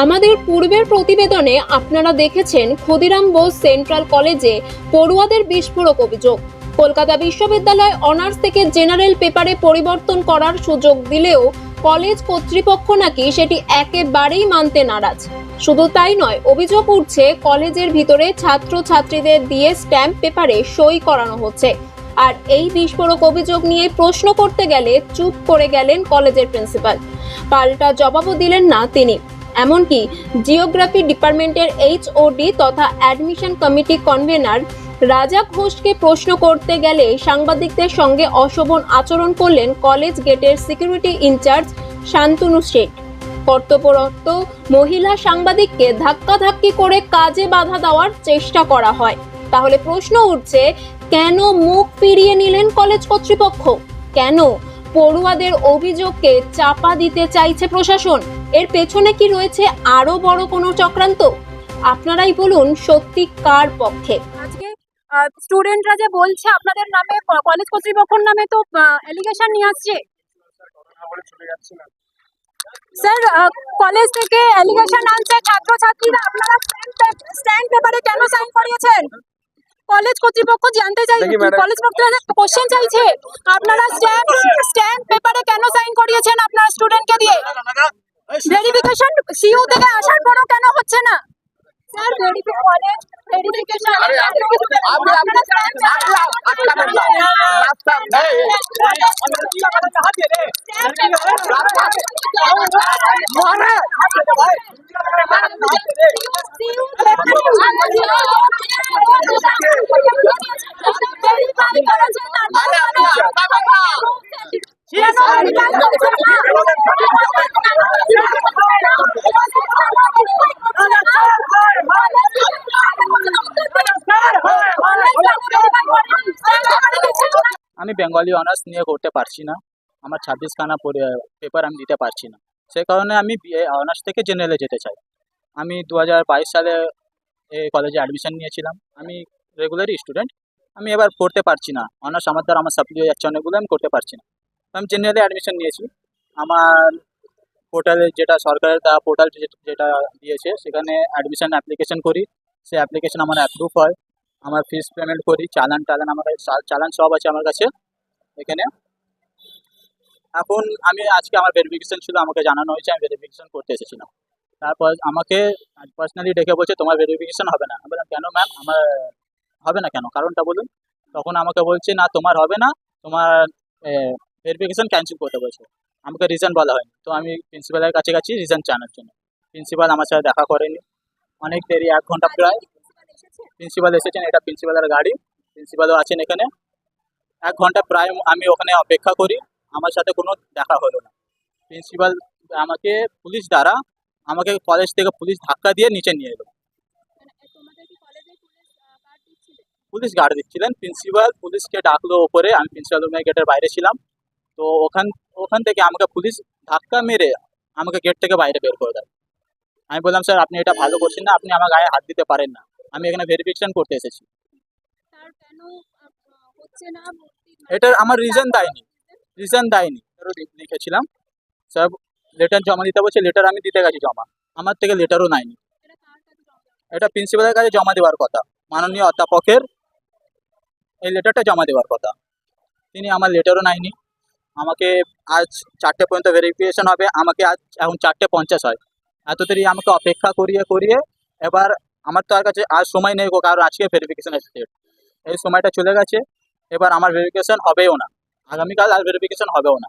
আমাদের পূর্বের প্রতিবেদনে আপনারা দেখেছেন ক্ষুদিরাম বোস সেন্ট্রাল কলেজে পড়ুয়াদের বিস্ফোরক অভিযোগ। কলকাতা বিশ্ববিদ্যালয় অনার্স থেকে জেনারেল পেপারে পরিবর্তন করার সুযোগ দিলেও কলেজ কর্তৃপক্ষ নাকি সেটি একেবারেই মানতে নারাজ। শুধু তাই নয়, অভিযোগ উঠছে কলেজের ভিতরে ছাত্র ছাত্রীদের দিয়ে স্ট্যাম্প পেপারে সই করানো হচ্ছে। আর এই বিস্ফোরক অভিযোগ নিয়ে প্রশ্ন করতে গেলে চুপ করে গেলেন কলেজের প্রিন্সিপাল। পাল্টা জবাবও দিলেন না তিনি। এমনকি জিওগ্রাফি ডিপার্টমেন্টের এইচওডি তথা অ্যাডমিশন কমিটি কনভেনার রাজা ঘোষকে প্রশ্ন করতে গেলে সাংবাদিকদের সঙ্গে অশোভন আচরণ করলেন কলেজ গেটের সিকিউরিটি ইনচার্জ শান্তনু শেঠ। কর্তব্যরত মহিলা সাংবাদিককে ধাক্কাধাক্কি করে কাজে বাধা দেওয়ার চেষ্টা করা হয়। তাহলে প্রশ্ন উঠছে, কেন মুখ ফিরিয়ে নিলেন কলেজ কর্তৃপক্ষ? কেন পড়ুয়াদের অভিযোগকে চাপা দিতে চাইছে প্রশাসন? এর পেছনে কি রয়েছে আরও বড় কোনো চক্রান্ত? আপনারাই বলুন সত্যি কার পক্ষে? আজকে স্টুডেন্টরা যে বলছে আপনাদের নামে কলেজ কর্তৃপক্ষের নামে তো অ্যালিগেশন নিয়ে আসছে। স্যার কলেজ থেকে অ্যালিগেশন আনছে ছাত্রছাত্রীরা। আপনারা স্ট্যান্ড পেপারে কেন সাইন করিয়েছেন? কলেজ কর্তৃপক্ষ জানতে চাই কলেজ কর্তৃপক্ষ কোশ্চেন চাইছে। আপনারা স্ট্যাম্প স্ট্যাম্প পেপারে কেন সাইন করিয়েছেন আপনার স্টুডেন্টকে দিয়ে? ভেরিফিকেশন সিইউ থেকে আসার পরও কেন হচ্ছে না স্যার ভেরিফিকেশন ভেরিফিকেশন আমি বেঙ্গলি অনার্স নিয়ে করতে পারছি না আমার ছাব্বিশ খানা পেপার আমি দিতে পারছি না সেই কারণে আমি অনার্স থেকে জেনারেলে যেতে চাই আমি দু হাজার বাইশ সালে এই কলেজে অ্যাডমিশন নিয়েছিলাম আমি রেগুলারই স্টুডেন্ট আমি এবার পড়তে পারছি না অনার্স আমার দ্বারা আমার সাপ্লি হয়ে যাচ্ছে অনেকগুলো আমি করতে পারছি না আমি জেনারেলে অ্যাডমিশন নিয়েছি। আমার পোর্টালে যেটা সরকারের তা পোর্টাল যেটা দিয়েছে, সেখানে অ্যাডমিশন অ্যাপ্লিকেশন করি। সেই অ্যাপ্লিকেশন আমার অ্যাপ্রুভ হয়। আমার ফিস পেমেন্ট করি, চালান টালান আমার চালান সব আছে আমার কাছে এখানে। এখন আমি আজকে আমার ভেরিফিকেশন ছিল, আমাকে জানানো হয়েছে, আমি ভেরিফিকেশন করতে এসেছিলাম। তারপর আমাকে পার্সোনালি ডেকে বলছে, তোমার ভেরিফিকেশন হবে না। আমি বললাম, কেন ম্যাম আমার হবে না কেন? কারণটা বলুন। তখন আমাকে বলছে, না, তোমার হবে না। তোমার ভেরিফিকেশন ক্যান্সেল করতে বলছে। আমাকে রিজন বলা হয়নি। তো আমি প্রিন্সিপালের কাছে গেছি রিজন জানার জন্য। প্রিন্সিপাল আমার সাথে দেখা করেনি। অনেক দেরি, এক ঘণ্টা প্রায়। প্রিন্সিপাল এসেছেন, এটা প্রিন্সিপালের গাড়ি। প্রিন্সিপালও আছেন এখানে। এক ঘণ্টা প্রায় আমি ওখানে অপেক্ষা করি। আমার সাথে কোনো দেখা হলো না। প্রিন্সিপাল আমাকে পুলিশ দ্বারা আমাকে কলেজ থেকে পুলিশ ধাক্কা দিয়ে নিচে নিয়ে এলো। পুলিশ গার্ড দিচ্ছিলেন। প্রিন্সিপাল পুলিশকে ডাকলো ওপরে। আমি প্রিন্সিপাল রুমের গেটের বাইরে ছিলাম। তো ওখান ওখান থেকে আমাকে পুলিশ ধাক্কা মেরে আমাকে গেট থেকে বাইরে বের করে দেয়। আমি বললাম স্যার আপনি এটা ভালো করছেন না আপনি আমার গায়ে হাত দিতে পারেন না। আমি এখানে ভেরিফিকেশন করতে এসেছি। এটা আমার রিজন দেয়নি। রিজন দেয়নি। লিখেছিলাম। স্যার লেটার জমা দিতে বলছে লেটার আমি দিতে গেছি জমা। আমার থেকে লেটারও নেয়নি। এটা প্রিন্সিপালের কাছে জমা দেওয়ার কথা। মাননীয় অধ্যাপকের এই লেটারটা জমা দেওয়ার কথা। তিনি আমার লেটারও নেয়নি। আমাকে আজ চারটে পর্যন্ত ভেরিফিকেশন হবে, আমাকে আজ এখন চারটে পঞ্চাশ হয়। এত দেরি আমাকে অপেক্ষা করিয়ে করিয়ে এবার আমার তো আর কাছে আর সময় নেই কারণ আজকে ভেরিফিকেশনের ডেট এই সময়টা চলে গেছে, এবার আমার ভেরিফিকেশন হবেও না। আগামীকাল আর ভেরিফিকেশন হবেও না।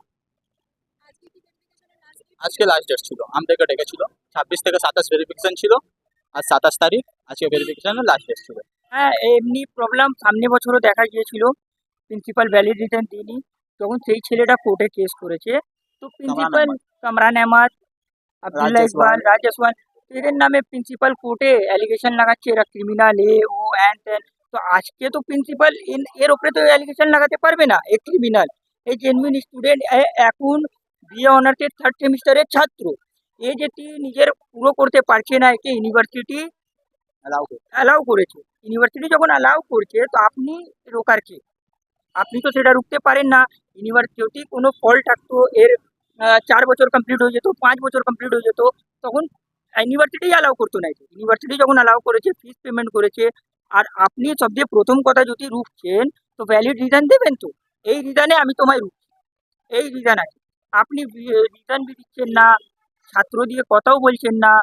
আজকে লাস্ট ডেট ছিল আমাদেরকে ডেকেছিল ছাব্বিশ থেকে সাতাশ ভেরিফিকেশন ছিল, আর সাতাশ তারিখ আজকে ভেরিফিকেশনের লাস্ট ডেট ছিল। হ্যাঁ এমনি প্রবলেম সামনে বছরও দেখা গিয়েছিল। প্রিন্সিপাল ভ্যালিড রিটার্ন দিইনি তখন সেই ছেলেটা কোর্টে কেস করেছে। তো প্রিন্সিপাল কামরান আহমদ আব্দুল্লাহ ইকবাল রাজেশ এদের নামে প্রিন্সিপাল কোর্টে অ্যালিগেশন লাগাচ্ছে। এরা ক্রিমিনাল এ ও ত্যান তো আজকে তো প্রিন্সিপাল এর ওপরে তো অ্যালিগেশন লাগাতে পারবে না এ ক্রিমিনাল এই জেনুইন স্টুডেন্ট এখন বিএ অনার্সের থার্ড সেমিস্টারের ছাত্র। এ যেটি নিজের পুরো করতে পারছে না একে ইউনিভার্সিটি অ্যালাউ করেছে। ইউনিভার্সিটি যখন অ্যালাউ করছে তো আপনি রোকার কে আপনি তো সেটা রুখতে পারেন না। ইউনিভার্সিটি কোনো ফল থাকতো, এর চার বছর কমপ্লিট হয়ে যেত, পাঁচ বছর কমপ্লিট হয়ে যেত, তখন ইউনিভার্সিটি অ্যালাউ করতো না ইউনিভার্সিটি যখন অ্যালাউ করেছে ফিস পেমেন্ট করেছে, আর আপনি সবচেয়ে প্রথম কথা যদি রুখছেন, তো ভ্যালিড রিজন দেবেন তো। এই রিজনে আমি তোমায় রুখছি। এই রিজন আছে। আপনি রিজন দিচ্ছেন না, ছাত্র দিয়ে কথাও বলছেন না,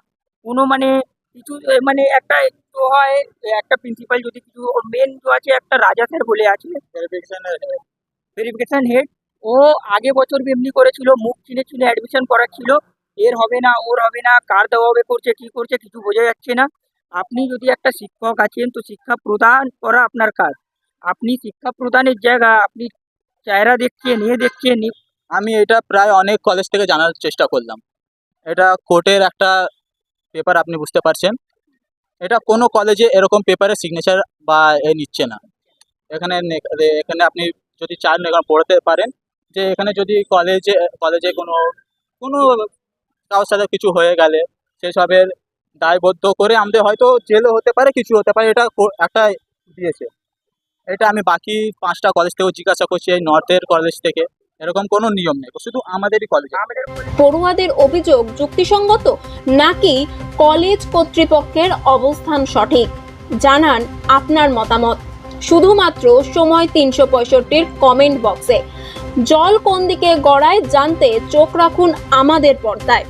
কোনো মানে কিছু মানে একটা তো হয় একটা প্রিন্সিপাল যদি কিছু মেন তো আছে একটা রাজা স্যার বলে আছে। ভেরিফিকেশন হেড ও আগে বছর এমনি করেছিল মুখ চিনে চিনে অ্যাডমিশন করাচ্ছিল। এর হবে না ওর হবে না কার দেওয়া হবে করছে কি করছে কিছু বোঝা যাচ্ছে না। আপনি যদি একটা শিক্ষক আছেন তো শিক্ষা প্রদান করা আপনার কাজ। আপনি শিক্ষা প্রদানের জায়গা আপনি চেহারা দেখছেন এ দেখছেন আমি এটা প্রায় অনেক কলেজ থেকে জানার চেষ্টা করলাম। এটা কোর্টের একটা পেপার আপনি বুঝতে পারছেন। এটা কোনো কলেজে এরকম পেপারে সিগনেচার বা এ নিচ্ছে না। এখানে এখানে আপনি যদি চান এখানে পড়তে পারেন, যে এখানে যদি কলেজে কলেজে কোনো কোনো কারোর সাথে কিছু হয়ে গেলে, সেসবের দায়বদ্ধ করে আমাদের হয়তো জেলও হতে পারে, কিছু হতে পারে, এটা একটা দিয়েছে। এটা আমি বাকি পাঁচটা কলেজ থেকেও জিজ্ঞাসা করছি, এই নর্থের কলেজ থেকে। এরকম কোনো নিয়ম নেই শুধু আমাদেরই কলেজে পড়ুয়াদের অভিযোগ যুক্তিসঙ্গত নাকি কলেজ কর্তৃপক্ষের অবস্থান সঠিক? জানান আপনার মতামত। শুধুমাত্র সময় তিনশো পঁয়ষট্টির কমেন্ট বক্সে জল কোন দিকে গড়ায় জানতে চোখ রাখুন আমাদের পর্দায়।